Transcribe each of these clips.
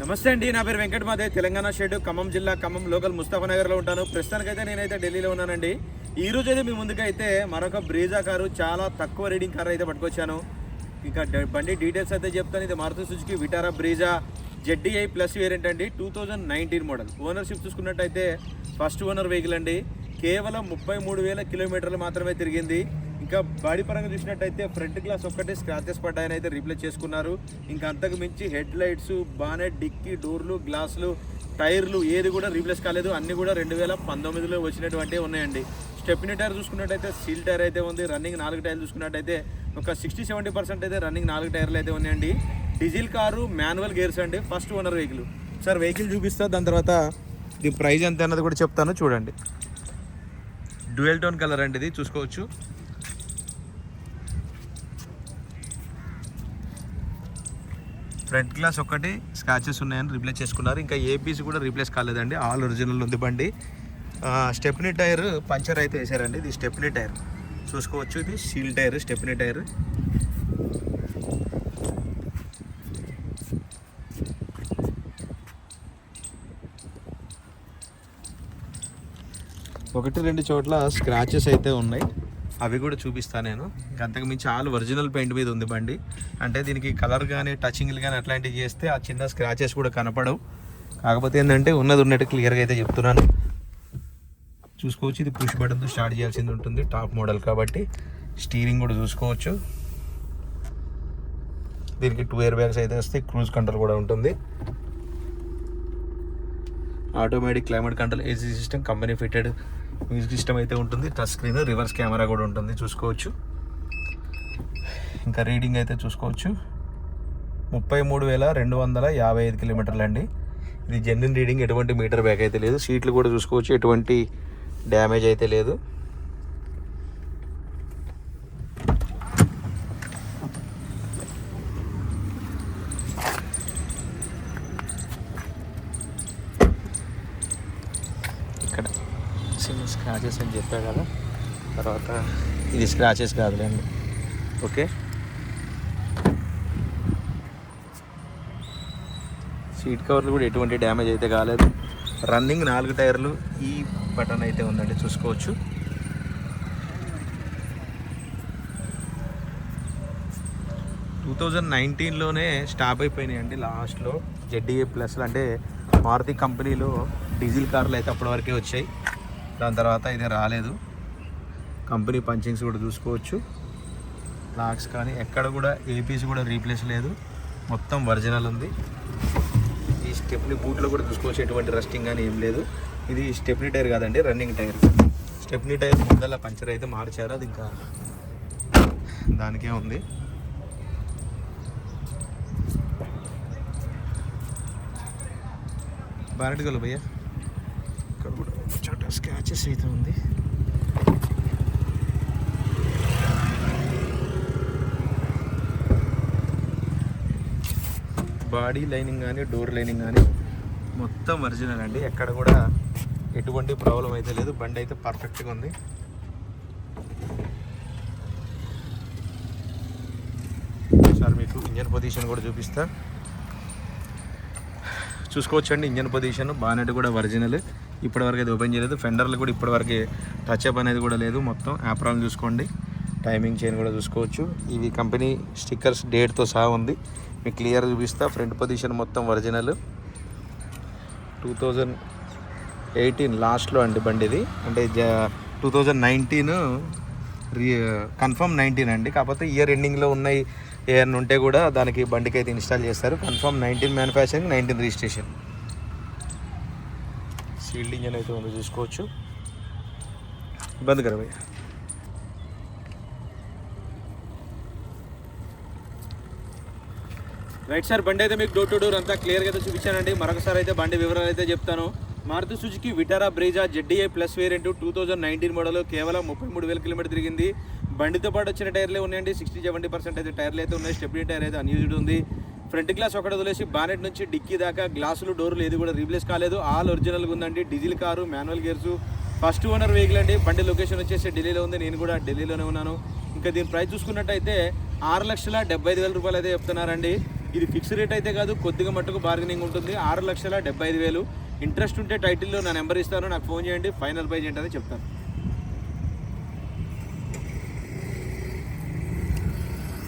నమస్తే అండి నా పేరు వెంకట మాదే. తెలంగాణ షెడ్ ఖమ్మం జిల్లా ఖమ్మం లోకల్ ముస్తాఫా నగర్లో ఉంటాను. ప్రస్తుతానికైతే నేనైతే ఢిల్లీలో ఉన్నానండి. ఈ రోజు అయితే మీ ముందుకైతే మరొక బ్రీజా కారు చాలా తక్కువ రీడింగ్ కార్ అయితే పట్టుకొచ్చాను. ఇంకా బండి డీటెయిల్స్ అయితే చెప్తాను. ఇది Maruti Suzuki Vitara Brezza ZDI plus variant అండి. Two thousand nineteen model. Ownership చూసుకున్నట్టయితే ఫస్ట్ ఓనర్ వెహికల్ అండి. కేవలం ముప్పై మూడు వేల కిలోమీటర్లు మాత్రమే తిరిగింది. ఇంకా బాడీ పరంగా చూసినట్టయితే ఫ్రంట్ గ్లాస్ ఒక్కటే స్క్రాచెస్ పడ్డాయని అయితే రీప్లేస్ చేసుకున్నారు. ఇంకా అంతకు మించి హెడ్ లైట్స్ బానెట్ డిక్కీ డోర్లు గ్లాసులు టైర్లు ఏది కూడా రీప్లేస్ కాలేదు. అన్నీ కూడా రెండు వేల పంతొమ్మిదిలో వచ్చినటువంటి ఉన్నాయండి. స్టెప్ని టైర్ చూసుకున్నట్టయితే సీల్ టైర్ అయితే ఉంది. రన్నింగ్ నాలుగు టైర్లు చూసుకున్నట్టయితే ఒక సిక్స్టీ సెవెంటీ పర్సెంట్ అయితే రన్నింగ్ నాలుగు టైర్లు అయితే ఉన్నాయండి. డీజిల్ కారు మాన్యువల్ గేర్స్ అండి. First owner vehicle. Sir vehicle చూపిస్తా. దాని తర్వాత ఇది ప్రైస్ ఎంత అన్నది కూడా చెప్తాను. చూడండి. డ్యూయల్ టోన్ కలర్ అండి ఇది. చూసుకోవచ్చు. ఫ్రంట్ గ్లాస్ ఒకటి స్క్రాచెస్ ఉన్నాయని రీప్లేస్ చేసుకున్నారు. ఇంకా ఏ పీస్ కూడా రీప్లేస్ కాలేదండి. ఆల్ ఒరిజినల్ ఉంది బండి. స్టెప్నీ టైర్ పంచర్ అయితే వేసారండి. ఇది స్టెప్నీ టైర్ చూసుకోవచ్చు. ఇది సీల్ టైర్ స్టెప్నీ టైర్ ఒకటి రెండు చోట్ల స్క్రాచెస్ అయితే ఉన్నాయి. అవి కూడా చూపిస్తాను నేను. ఇంకా అంతకు మించి ఆల్ ఒరిజినల్ పెయింట్ మీద ఉంది బండి. అంటే దీనికి కలర్ కానీ టచింగ్లు కానీ అట్లాంటివి చేస్తే ఆ చిన్న స్క్రాచెస్ కూడా కనపడవు. కాకపోతే ఏంటంటే ఉన్నది ఉన్నట్టు క్లియర్గా అయితే చెప్తున్నాను. చూసుకోవచ్చు ఇది పుష్ బటన్తో స్టార్ట్ చేయాల్సింది ఉంటుంది. టాప్ మోడల్ కాబట్టి స్టీరింగ్ కూడా చూసుకోవచ్చు. దీనికి టూ ఇయర్ బ్యాగ్స్ అయితే వస్తాయి క్రూజ్ కంట్రోల్ కూడా ఉంటుంది. Automatic climate control AC system company fitted music system అయితే ఉంటుంది టచ్ స్క్రీన్ రివర్స్ కెమెరా కూడా ఉంటుంది చూసుకోవచ్చు. ఇంకా రీడింగ్ అయితే చూసుకోవచ్చు. ముప్పై మూడు వేల రెండు వందల యాభై ఐదు కిలోమీటర్లు అండి. ఇది జెన్యున్ రీడింగ్ ఎటువంటి మీటర్ బ్యాక్ అయితే లేదు. సీట్లు కూడా చూసుకోవచ్చు ఎటువంటి డ్యామేజ్ అయితే లేదు. ఇక్కడ. సిమ్ స్క్రాచెస్ అని చెప్పా కదా తర్వాత ఇది స్క్రాచెస్ కాదులేండి. ఓకే? సీట్ కవర్లు కూడా ఎటువంటి డ్యామేజ్ అయితే కాలేదు. రన్నింగ్ నాలుగు టైర్లు ఈ బటన్ అయితే ఉందండి చూసుకోవచ్చు. టూ థౌజండ్ నైన్టీన్లోనే స్టాప్ అయిపోయినాయి అండి లాస్ట్లో జెడ్డీఏ ప్లస్లు అంటే మారుతి కంపెనీలో డీజిల్ కార్లు అయితే అప్పటి వరకే వచ్చాయి. దాని తర్వాత ఇది రాలేదు. కంపెనీ పంచింగ్స్ కూడా చూసుకోవచ్చు. లాక్స్ కానీ ఎక్కడ కూడా ఏపీస్ కూడా రీప్లేస్ లేదు. మొత్తం ఒరిజినల్ ఉంది. ఈ స్టెప్ని బూట్లో కూడా చూసుకోవచ్చు. ఎటువంటి రస్టింగ్ కానీ ఏం లేదు. ఇది స్టెప్నీ టైర్ కాదండి రన్నింగ్ టైర్. స్టెప్నీ టైర్ ముందల పంచర్ అయితే మార్చారు. అది ఇంకా దానికే ఉంది. బారెట్ గలు భయ్యా ఇక్కడ కూడా ఒక చోట స్క్రాచెస్ అయితే ఉంది. బాడీ లైనింగ్ కానీ డోర్ లైనింగ్ కానీ మొత్తం ఒరిజినల్ అండి. ఎక్కడ కూడా ఎటువంటి ప్రాబ్లం అయితే లేదు. బండి అయితే పర్ఫెక్ట్గా ఉంది. సార్ మీకు ఇంజన్ పొజిషన్ కూడా చూపిస్తా. చూసుకోవచ్చండి ఇంజన్ పొజిషన్ బానెట్ కూడా ఒరిజినల్. ఇప్పటివరకు అయితే ఓపెన్ చేయలేదు. ఫెండర్లు కూడా ఇప్పటివరకు టచ్ అప్ అనేది కూడా లేదు. మొత్తం యాప్రాన్ చూసుకోండి. టైమింగ్ చైన్ కూడా చూసుకోవచ్చు. ఇవి కంపెనీ స్టిక్కర్స్ డేట్తో సహా ఉంది. మీకు క్లియర్ చూపిస్తా. ఫ్రంట్ పొజిషన్ మొత్తం ఒరిజినల్ టూ థౌజండ్ ఎయిటీన్ లాస్ట్లో అండి బండి ఇది. అంటే two thousand nineteen reconfirm nineteen అండి. కాకపోతే ఇయర్ ఎండింగ్లో ఉన్నాయి ఏమైనా ఉంటే కూడా దానికి బండికి అయితే ఇన్స్టాల్ చేస్తారు. Confirm nineteen manufacturing nineteen registration sealed engine అయితే ఉంది చూసుకోవచ్చు బంద్ కర భయ్యా రైట్ సార్ బండి అయితే మీకు డోర్ టు డోర్ అంతా క్లియర్గా అయితే చూపించానండి. మరొకసారి అయితే బండి వివరాలు అయితే చెప్తాను. Maruti Suzuki Vitara Brezza ZDI plus variant two thousand nineteen model కేవలం ముప్పై మూడు వేల కిలోమీటర్ తిరిగింది. బండితో పాటు వచ్చిన టైర్లే ఉన్నాయండి. సిక్స్టీ సెవెంటీ పర్సెంట్ అయితే టైర్లు అయితే ఉన్నాయి. స్టెప్నీ టైర్ అయితే అన్యూజ్డ్ ఉంది. ఫ్రంట్ గ్లాస్ ఒకటి వదిలేసి బానెట్ నుంచి డిక్కీ దాకా గ్లాసులు డోర్లు ఏది కూడా రీప్లేస్ కాలేదు. ఆల్ ఒరిజినల్గా ఉందండి. Diesel car manual gears. First owner vehicle అండి. బండి లొకేషన్ వచ్చేసి ఢిల్లీలో ఉంది. నేను కూడా ఢిల్లీలోనే ఉన్నాను. ఇంకా దీని ప్రైస్ చూసుకున్నట్టయితే ఆరు లక్షల డెబ్బై ఐదు వేల రూపాయలు అయితే చెప్తున్నారండి. ఇది ఫిక్స్ రేట్ అయితే కాదు కొద్దిగా మట్టుకు బార్గెనింగ్ ఉంటుంది. ఆరు లక్షల డెబ్బై ఐదు వేలు. ఇంట్రెస్ట్ ఉంటే టైటిల్లో నా నెంబర్ ఇస్తాను. నాకు ఫోన్ చేయండి. ఫైనల్ ప్రైజ్ ఏంటని చెప్తాను.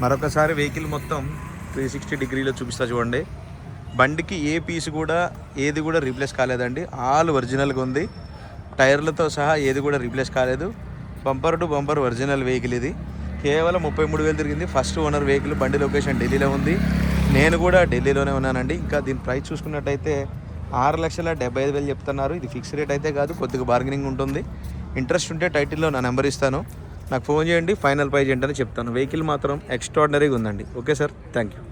మరొకసారి వెహికల్ మొత్తం త్రీ సిక్స్టీ డిగ్రీలో చూపిస్తా చూడండి. బండికి ఏ పీస్ కూడా ఏది కూడా రీప్లేస్ కాలేదండి. ఆల్ ఒరిజినల్గా ఉంది. టైర్లతో సహా ఏది కూడా రీప్లేస్ కాలేదు. Bumper to bumper original vehicle ఇది. కేవలం ముప్పై మూడు వేలు తిరిగింది. ఫస్ట్ ఓనర్ వెహికల్ బండి లొకేషన్ ఢిల్లీలో ఉంది. నేను కూడా ఢిల్లీలోనే ఉన్నానండి. ఇంకా దీని ప్రైస్ చూసుకున్నట్టయితే ఆరు లక్షల డెబ్బై ఐదు వేలు చెప్తున్నారు. ఇది ఫిక్స్ రేట్ అయితే కాదు కొద్దిగా బార్గెనింగ్ ఉంటుంది. ఇంట్రెస్ట్ ఉంటే టైటిల్లో నా నెంబర్ ఇస్తాను. నాకు ఫోన్ చేయండి ఫైనల్ ప్రైజ్ ఏంటని చెప్తాను. వెహికల్ మాత్రం ఎక్స్ట్రాడినరీగా ఉందండి. Okay sir thank you